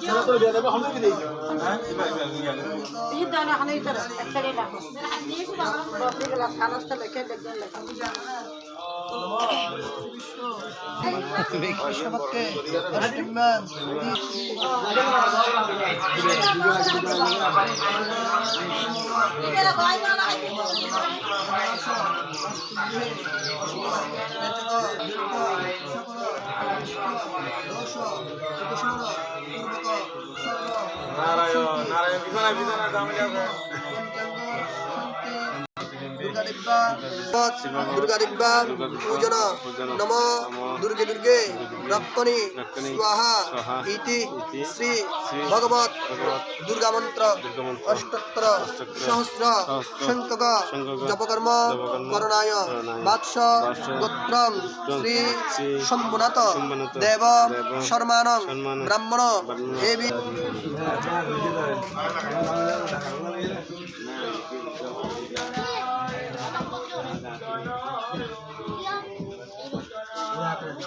ثلاثة جانا Thank you. Narayan Narayan বিছানা বিছানা দামে জপকর্ম করণায় বাৎস গোত্রং শ্রী শম্ভুনাথ দেব শর্মান ব্রাহ্মণ よし!